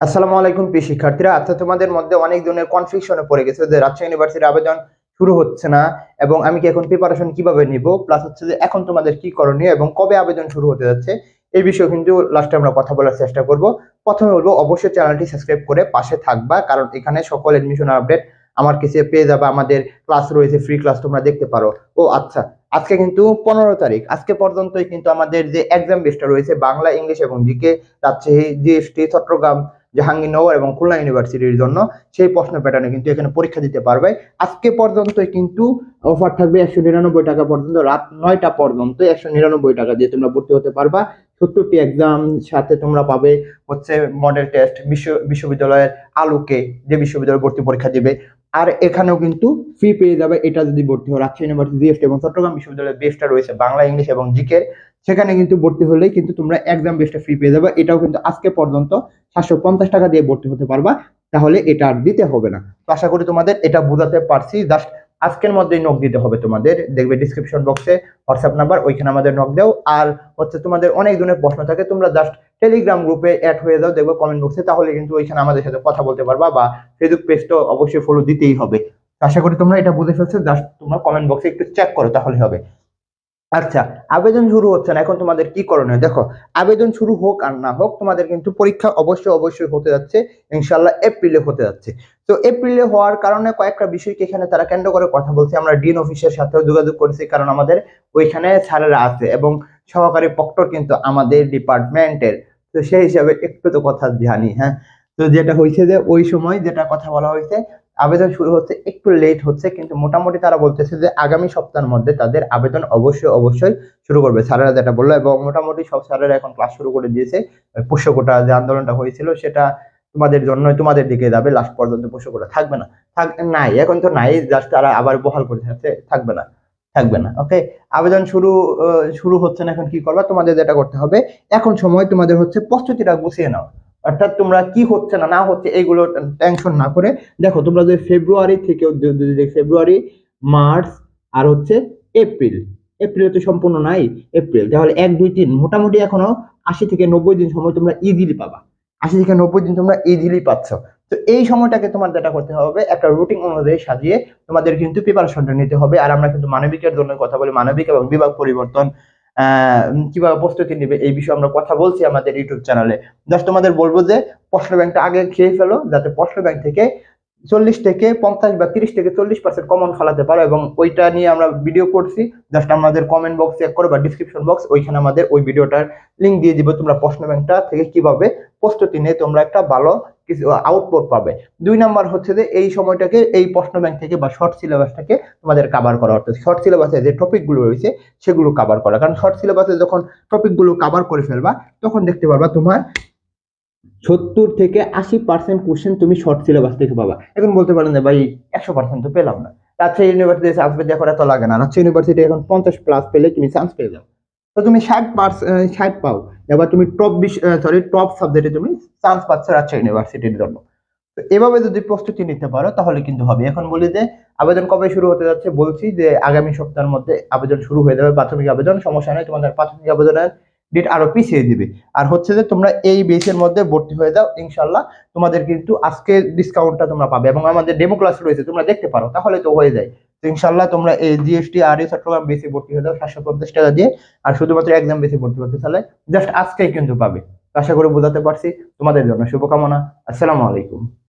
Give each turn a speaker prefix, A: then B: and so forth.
A: আসসালামু আলাইকুম প্রিয় শিক্ষার্থীরা। আচ্ছা তোমাদের মধ্যে অনেক ধরনের কনফিউশনে পড়ে গেছে যে রাজশাহী ইউনিভার্সিটির আবেদন শুরু হচ্ছে না এবং আমি কি এখন প্রিপারেশন কীভাবে নিব? প্লাস হচ্ছে যে এখন তোমাদের কি করণীয় এবং কবে আবেদন শুরু হতে যাচ্ছে? এই বিষয়ে কিন্তু লাস্টে আমরা কথা বলার চেষ্টা করব। প্রথমে বলব, অবশ্যই চ্যানেলটি সাবস্ক্রাইব করে পাশে থাকবা, কারণ এখানে সকল এডমিশন আপডেট আমার কাছে পেয়ে যাবে। আমাদের ক্লাস রয়েছে ফ্রি ক্লাস তোমরা দেখতে পারো। ও আচ্ছা আজকে কিন্তু পনেরো তারিখ। আজকে পর্যন্তই কিন্তু আমাদের যে এক্সাম বেসটা রয়েছে, বাংলা, ইংলিশ এবং জিকে রাজশাহী জিএসটি চট্টগ্রাম জাহাঙ্গীরনগর এবং খুলনা ইউনিভার্সিটির জন্য সেই প্রশ্ন প্যাটার্নে কিন্তু এখানে পরীক্ষা দিতে পারবে। আজকে পর্যন্ত কিন্তু অফার থাকবে একশো নিরানব্বই টাকা পর্যন্ত, রাত নয়টা পর্যন্ত একশো নিরানব্বই টাকা দিয়ে তোমরা ভর্তি হতে পারবা। সত্তরটি এক্সাম সাথে তোমরা পাবে হচ্ছে মডেল টেস্ট বিশ্ব, বিশ্ববিদ্যালয়ের আলোকে যে বিশ্ববিদ্যালয় ভর্তি পরীক্ষা দেবে। আর এখানেও কিন্তু ফ্রি পেয়ে যাবে, এটা যদি ভর্তি হয় রাজশাহী ইউনিভার্সিটি জিএসটি এবং চট্টগ্রাম বিশ্ববিদ্যালয়ের বেসটা রয়েছে বাংলা, ইংলিশ এবং জিকের সেখানে কিন্তু ভর্তি হলেই কিন্তু তোমরা এক্সাম বেসটা ফ্রি পেয়ে যাবে। এটাও কিন্তু আজকে পর্যন্ত সাতশো পঞ্চাশ টাকা দিয়ে ভর্তি হতে পারবা, তাহলে এটা আর দিতে হবে না। তো আশা করি তোমাদের এটা বোঝাতে পারছি। জাস্ট আজকের মধ্যেই নক দিতে হবে তোমাদের। দেখবে ডিসক্রিপশন বক্সে হোয়াটসঅ্যাপ নাম্বার ওইখানে আমাদের নক দাও। আর হচ্ছে তোমাদের অনেক ধরনের প্রশ্ন থাকে, তোমরা জাস্ট টেলিগ্রাম গ্রুপে অ্যাড হয়ে যাও, দেখবে কমেন্ট বক্সে তাহলে কিন্তু ওইখানে আমাদের সাথে কথা বলতে পারবা বা ফেসবুক পেজটা অবশ্যই ফলো দিতেই হবে। আশা করি তোমরা এটা বুঝে ফেলছো জাস্ট তোমরা কমেন্ট বক্সে একটু চেক করো তাহলে হবে। আচ্ছা আবেদন শুরু হচ্ছে না। এখন তোমাদের কি করণীয়? দেখো, আবেদন শুরু হোক আর না হোক, তোমাদের কিন্তু পরীক্ষা অবশ্যই অবশ্যই হতে যাচ্ছে। ইনশাল্লাহ এপ্রিলে হতে যাচ্ছে। তো এপ্রিলে হওয়ার কারণে কয়েকটা বিষয়কে এখানে তারা কেন্দ্র করে কথা বলছে। আমরা ডিন অফিসের সাথেও যোগাযোগ করেছি, কারণ আমাদের ওইখানে স্যারেরা আছে এবং সহকারী প্রক্টর কিন্তু আমাদের ডিপার্টমেন্টের। তো সেই হিসাবে একটু তো কথা জানি হ্যাঁ? তো যেটা হয়েছে যে ওই সময় যেটা কথা বলা হয়েছে আবেদন শুরু হচ্ছে একটু লেট হচ্ছে, কিন্তু মোটামুটি তারা বলতেছে যে আগামী সপ্তাহের মধ্যে তাদের আবেদন অবশ্যই অবশ্যই শুরু করবে। স্যারেরা যেটা বলল এবং মোটামুটি সব স্যারেরা এখন ক্লাস শুরু করে দিয়েছে। পোষ্যকোটা যে আন্দোলনটা হয়েছিল সেটা তোমাদের জন্যই তোমাদের দিকে যাবে লাস্ট পর্যন্ত পোষ্যকোটা থাকবে না। থাক, নাই, এখন তো নাই জাস্ট তারা আবার বহাল করে থাকছে থাকবে না থাকবে না ওকে আবেদন শুরু শুরু হচ্ছে না এখন কি করবা? তোমাদের যেটা করতে হবে, এখন সময় তোমাদের হচ্ছে প্রস্তুতিটা গুছিয়ে নাও। অর্থাৎ তোমরা কি হচ্ছে না না হচ্ছে, এইগুলো টেনশন না করে। দেখো, তোমরা যে ফেব্রুয়ারি থেকে ফেব্রুয়ারি মার্চ আর হচ্ছে এপ্রিল এপ্রিল তো সম্পূর্ণ নাই এপ্রিল তাহলে এক, দুই, তিন, মোটামুটি এখনও আশি থেকে নব্বই দিন সময় তোমরা ইজিলি পাবা। আশি থেকে নব্বই দিন তোমরা ইজিলি পাচ্ছ। তো এই সময়টাকে তোমার যেটা করতে হবে, একটা রুটিন অনুযায়ী সাজিয়ে তোমাদের কিন্তু প্রিপারেশনটা নিতে হবে। আর আমরা কিন্তু মানবিকের জন্য কথা বলি, মানবিক এবং বিভাগ পরিবর্তন। কীভাবে প্রস্তুতি নেবে এই বিষয়ে আমরা কথা বলছি আমাদের ইউটিউব চ্যানেলে। জাস্ট তোমাদের বলব যে প্রশ্ন ব্যাংকটা আগে খেয়ে ফেলো, যাতে প্রশ্ন ব্যাংক থেকে চল্লিশ থেকে পঞ্চাশ বা তিরিশ থেকে চল্লিশ পার্সেন্ট কমন ফেলাতে পারো এবং ওইটা নিয়ে আমরা ভিডিও করছি। জাস্ট আমাদের কমেন্ট বক্স চেক করো বা ডিসক্রিপশন বক্স ওইখানে আমাদের ওই ভিডিওটার লিঙ্ক দিয়ে দিব তোমরা প্রশ্ন ব্যাংকটা থেকে কীভাবে প্রস্তুতি নিয়ে তোমরা একটা ভালো আউটপুট পাবে। দুই নাম্বার হচ্ছে যে এই সময়টাকে, এই প্রশ্ন ব্যাংক থেকে বা শর্ট সিলেবাসটাকে তোমাদের কাভার করা। অর্থাৎ শর্ট সিলেবাসে যে টপিকগুলো রয়েছে, সেগুলো কাভার করা। কারণ শর্ট সিলেবাসে যখন টপিকগুলো কাভার করে ফেলবা, তখন দেখতে পারবা তোমার সত্তর থেকে আশি পার্সেন্ট কোশ্চেন তুমি শর্ট সিলেবাস থেকে পাবা। এখন বলতে পারেন যে, ভাই, একশো পার্সেন্ট তো পেলাম না। রাজশাহী ইউনিভার্সিটি পেতে এখন এত লাগে না। রাজশাহী ইউনিভার্সিটি এখন পঞ্চাশ প্লাস পেলে তুমি চান্স পেয়ে যাও। তো তুমি ষাট পার্স ষাট পাও। এবার তুমি টপ সরি টপ সাবজেক্টে তুমি চান্স পাচ্ছ রাজশাহী ইউনিভার্সিটির জন্য। তো এভাবে যদি প্রস্তুতি নিতে পারো, তাহলে কিন্তু হবে। এখন বলি যে, আবেদন কবে শুরু হতে যাচ্ছে বলছি যে, আগামী সপ্তাহের মধ্যে আবেদন শুরু হয়ে যাবে। প্রাথমিক আবেদন, সমস্যা নেই, তোমাদের প্রাথমিক আবেদনের ডেট আরও পিছিয়ে দিবে। আর হচ্ছে যে, তোমরা এই বেসের মধ্যে ভর্তি হয়ে যাও ইনশাল্লাহ তোমাদের কিন্তু আজকে ডিসকাউন্টটা তোমরা পাবে। এবং আমাদের ডেমো ক্লাস রয়েছে, তোমরা দেখতে পারো, তাহলে তো হয়ে যায়। ইনশাল্লাহ তোমরা এই জিএসটি আর এই চট্টগ্রাম বেশি ভর্তি হয়ে যাও, সাতশো পঞ্চাশ টাকা দিয়ে। আর শুধুমাত্র এক্সাম বেশি ভর্তি করতে তাহলে জাস্ট আজকেই কিন্তু পাবে। আশা করি বোঝাতে পারছি। তোমাদের জন্য শুভকামনা। আসসালামু আলাইকুম।